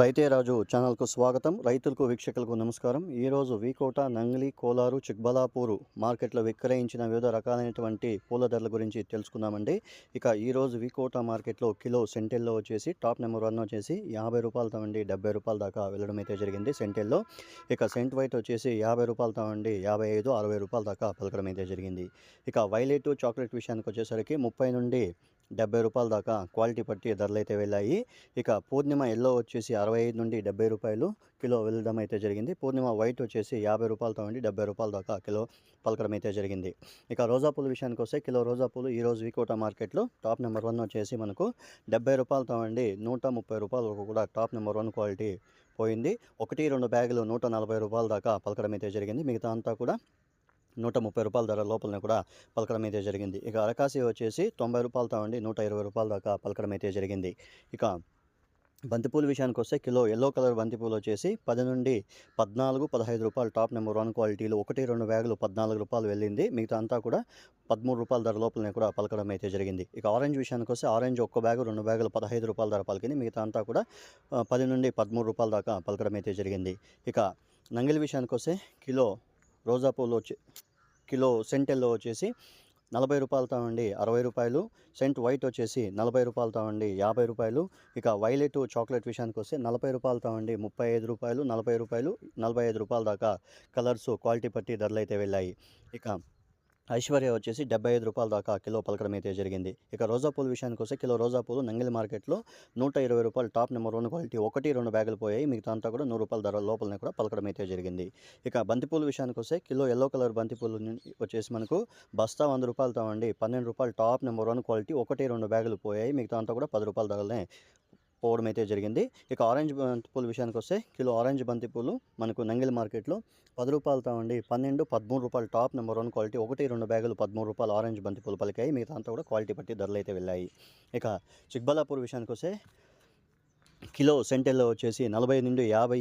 రైతే రాజు ఛానల్కు స్వాగతం. రైతులకు వీక్షకులకు నమస్కారం. ఈరోజు వీకోట నంగిలి కోలారు చిక్బలాపూరు మార్కెట్లో విక్రయించిన వివిధ రకాలైనటువంటి పూల ధరల గురించి తెలుసుకుందామండి. ఇక ఈరోజు వీకోట మార్కెట్లో కిలో సెంటెల్లో వచ్చేసి టాప్ నెంబర్ వన్ వచ్చేసి యాభై రూపాయలతో అండి డెబ్బై రూపాయల దాకా వెళ్ళడం అయితే జరిగింది సెంటెల్లో. ఇక సెంట్ వైట్ వచ్చేసి యాభై రూపాయలతో అండి యాభై ఐదు అరవై రూపాయల దాకా పలకడం అయితే జరిగింది. ఇక వైలెట్ చాక్లెట్ విషయానికి వచ్చేసరికి ముప్పై నుండి డెబ్బై రూపాయల దాకా క్వాలిటీ పట్టి ధరలు అయితే వెళ్ళాయి. ఇక పూర్ణిమ ఎల్లో వచ్చేసి అరవై ఐదు నుండి డెబ్బై రూపాయలు కిలో వెళ్ళడం అయితే జరిగింది. పూర్ణిమ వైట్ వచ్చేసి యాభై రూపాయలతో ఉండి డెబ్బై రూపాయల దాకా కిలో పలకడం అయితే జరిగింది. ఇక రోజా పూల విషయానికి వస్తే కిలో రోజా పూలు ఈ రోజు వికోట మార్కెట్లో టాప్ నెంబర్ వన్ వచ్చేసి మనకు డెబ్బై రూపాయలతో నుండి నూట ముప్పై రూపాయల వరకు కూడా టాప్ నెంబర్ వన్ క్వాలిటీ పోయింది. ఒకటి రెండు బ్యాగులు నూట నలభై రూపాయల దాకా పలకడం అయితే జరిగింది. మిగతా అంతా కూడా నూట ముప్పై రూపాయల ధర లోపలనే కూడా పలకడం అయితే జరిగింది. ఇక అరకాసి వచ్చేసి తొంభై రూపాయలతో ఉండి నూట ఇరవై రూపాయల దాకా పలకడం అయితే జరిగింది. ఇక బంతిపూల విషయానికి వస్తే కిలో ఎల్లో కలర్ బంతిపూలు వచ్చేసి పది నుండి పద్నాలుగు పదహైదు రూపాయలు టాప్ నెంబర్ వన్ క్వాలిటీలు ఒకటి రెండు బ్యాగులు పద్నాలుగు రూపాయలు వెళ్ళింది. మిగతా అంతా కూడా పదమూడు రూపాయల ధర లోపలనే కూడా పలకడం అయితే జరిగింది. ఇక ఆరెంజ్ విషయానికి వస్తే ఆరెంజ్ ఒక్క బ్యాగు రెండు బ్యాగులు పదహైదు రూపాయల ధర పలికింది. మిగతా అంతా కూడా పది నుండి పదమూడు రూపాయల దాకా పలకడం అయితే జరిగింది. ఇక నంగిలి విషయానికి వస్తే కిలో రోజా పూలు వచ్చి కిలో సెంటెల్లో వచ్చేసి నలభై రూపాయలతో అండి అరవై రూపాయలు. సెంట్ వైట్ వచ్చేసి నలభై రూపాయలతో అండి యాభై రూపాయలు. ఇక వైలెట్ చాక్లెట్ విషయానికి వస్తే నలభై రూపాయలతో అండి ముప్పై ఐదు రూపాయలు నలభై రూపాయలు నలభై ఐదు రూపాయల దాకా కలర్స్ క్వాలిటీ పట్టి ధరలు అయితే వెళ్ళాయి. ఇక ఐశ్వర్య వచ్చేసి డెబ్బై ఐదు రూపాయల దాకా కిలో పలకడం అయితే జరిగింది. ఇక రోజా పూల విషయానికి వస్తే కిలో రోజా పూలు నంగిలి మార్కెట్లో నూట ఇరవై రూపాయలు టాప్ నెంబర్ వన్ క్వాలిటీ ఒకటి రెండు బ్యాగులు పోయాయి. మిగతా అంతా కూడా నూరు రూపాయల ధర లోపలనే కూడా పలకడం అయితే జరిగింది. ఇక బంతిపూల విషయానికి వస్తే కిలో ఎల్లో కలర్ బంతిపూలు వచ్చేసి మనకు బస్తా వంద రూపాయలతో అండి. పన్నెండు రూపాయలు టాప్ నెంబర్ వన్ క్వాలిటీ ఒకటి రెండు బ్యాగులు పోయాయి. మిగతా అంతా కూడా పది రూపాయల ధరలనే పోవడం అయితే జరిగింది. ఇక ఆరెంజ్ బంతిపూల విషయానికి వస్తే కిలో ఆరెంజ్ బంతిపూలు మనకు నంగిలి మార్కెట్లో పది రూపాయలతో ఉండి పన్నెండు పదమూడు రూపాయలు టాప్ నెంబర్ వన్ క్వాలిటీ. ఒకటి రెండు బ్యాగులు పదమూడు రూపాయలు ఆరెంజ్ బంతిపూలు పలికాయి. మిగతా అంతా కూడా క్వాలిటీ బట్టి ధరలు అయితే వెళ్ళాయి. ఇక చిక్బల్లాపూర్ విషయానికి వస్తే కిలో సెంటెల్లో వచ్చేసి నలభై నుండి యాభై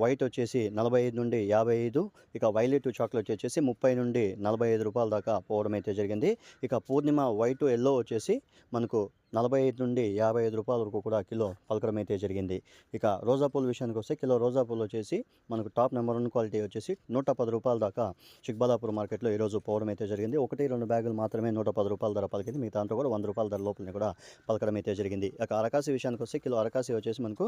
వైట్ వచ్చేసి నలభై ఐదు నుండి యాభై ఐదు ఇక వైలెట్ చాక్లెట్ వచ్చేసి ముప్పై నుండి నలభై ఐదు రూపాయల దాకా పోవడం అయితే జరిగింది. ఇక పూర్ణిమ వైట్ ఎల్లో వచ్చేసి మనకు నలభై ఐదు నుండి యాభై ఐదు రూపాయల వరకు కూడా కిలో పలకడం అయితే జరిగింది. ఇక రోజా పూలు విషయానికి వస్తే కిలో రోజా పూలు వచ్చేసి మనకు టాప్ నెంబర్ వన్ క్వాలిటీ వచ్చేసి నూట పది రూపాయల దాకా చిక్బలాపూర్ మార్కెట్లో ఈరోజు పోవడం అయితే జరిగింది. ఒకటి రెండు బ్యాగులు మాత్రమే నూట పది రూపాయల ధర పలికింది. మిగతా అంతా కూడా వంద రూపాయల ధర లోపలనే కూడా పలకడం అయితే జరిగింది. ఇక అరకాసి విషయానికి వస్తే కిలో అరకాసి వచ్చేసి మనకు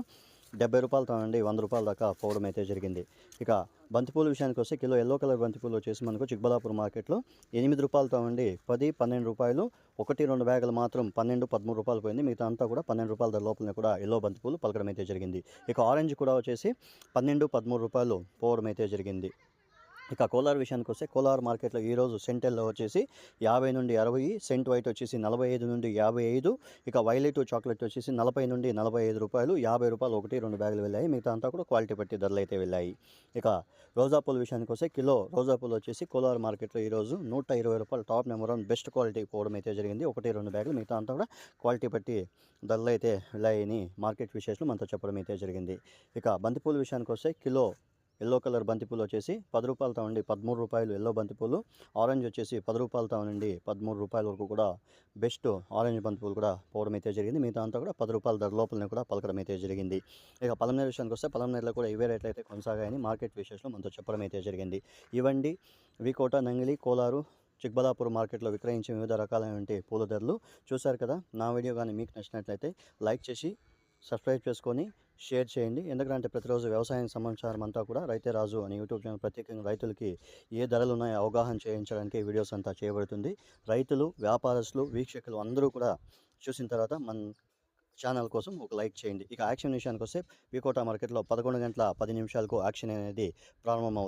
డెబ్బై రూపాయలతో అండి వంద రూపాయల దాకా పోవడం అయితే జరిగింది. ఇక బంతిపూల విషయానికి వస్తే కిలో ఎల్లో కలర్ బంతిపూలు వచ్చేసి మనకు చిక్బలాపూర్ మార్కెట్లో ఎనిమిది రూపాయలతో ఉండి పది పన్నెండు రూపాయలు ఒకటి రెండు బ్యాగులు మాత్రం పన్నెండు పదమూడు రూపాయలు పోయింది. మిగతా అంతా కూడా పన్నెండు రూపాయల ధర లోపలనే కూడా ఎల్లో బంతిపూలు పలకడం అయితే జరిగింది. ఇక ఆరెంజ్ కూడా వచ్చేసి పన్నెండు పదమూడు రూపాయలు పోవడం అయితే జరిగింది. ఇక కోలార్ విషయానికి వస్తే కోలార్ మార్కెట్లో ఈరోజు సెంటెల్లో వచ్చేసి యాభై నుండి అరవై సెంట్ వైట్ వచ్చేసి నలభై ఐదు నుండి యాభై ఐదు ఇక వైలెట్ చాక్లెట్ వచ్చేసి నలభై నుండి నలభై ఐదు రూపాయలు యాభై రూపాయలు ఒకటి రెండు బ్యాగులు వెళ్ళాయి. మిగతా అంతా కూడా క్వాలిటీ బట్టి ధరలు అయితే వెళ్ళాయి. ఇక రోజా పూల విషయానికి వస్తే కిలో రోజా పూలు వచ్చేసి కోలార్ మార్కెట్లో ఈరోజు నూట ఇరవై రూపాయలు top number one best quality పోవడం అయితే జరిగింది. ఒకటి రెండు బ్యాగులు మిగతా అంతా కూడా క్వాలిటీ బట్టి ధరలు అయితే వెళ్ళాయని మార్కెట్ విశేషాలు మనతో చెప్పడం అయితే జరిగింది. ఇక బంతిపూల విషయానికి వస్తే కిలో ఎల్లో కలర్ బంతిపూలు వచ్చేసి పది రూపాయలతో ఉండి పదమూడు రూపాయలు ఎల్లో బంతిపూలు. ఆరెంజ్ వచ్చేసి పది రూపాయలతో నుండి పదమూడు రూపాయల వరకు కూడా బెస్ట్ ఆరెంజ్ బంతిపూలు కూడా పోవడం అయితే జరిగింది. మిగతా అంతా కూడా పది రూపాయల ధర లోపలనే కూడా పలకడం అయితే జరిగింది. ఇక పలంనేరు విషయానికి వస్తే పలంనేరులో కూడా ఇవే రేట్లు అయితే కొనసాగాయని మార్కెట్ విశేషంలో మనతో చెప్పడం అయితే జరిగింది. ఇవండి వికోట నంగిలి కోలారు చిక్బలాపూర్ మార్కెట్లో విక్రయించే వివిధ రకాలైనటువంటి పూల ధరలు. చూశారు కదా? నా వీడియో కానీ మీకు నచ్చినట్లయితే లైక్ చేసి సబ్స్క్రైబ్ చేసుకొని షేర్ చేయండి. ఎందుకంటే ప్రతిరోజు వ్యవసాయం సమాచారం అంతా కూడా రైతే రాజు అని యూట్యూబ్ ఛానల్ ప్రత్యేకంగా రైతులకి ఏ ధరలు ఉన్నాయో అవగాహన చేయించడానికి వీడియోస్ అంతా చేయబడుతుంది. రైతులు వ్యాపారస్తులు వీక్షకులు అందరూ కూడా చూసిన తర్వాత మన ఛానల్ కోసం ఒక లైక్ చేయండి. ఇక యాక్షన్ విషయానికి వస్తే వికోటా మార్కెట్లో పదకొండు గంటల పది నిమిషాలకు యాక్షన్ అనేది ప్రారంభమవుతుంది.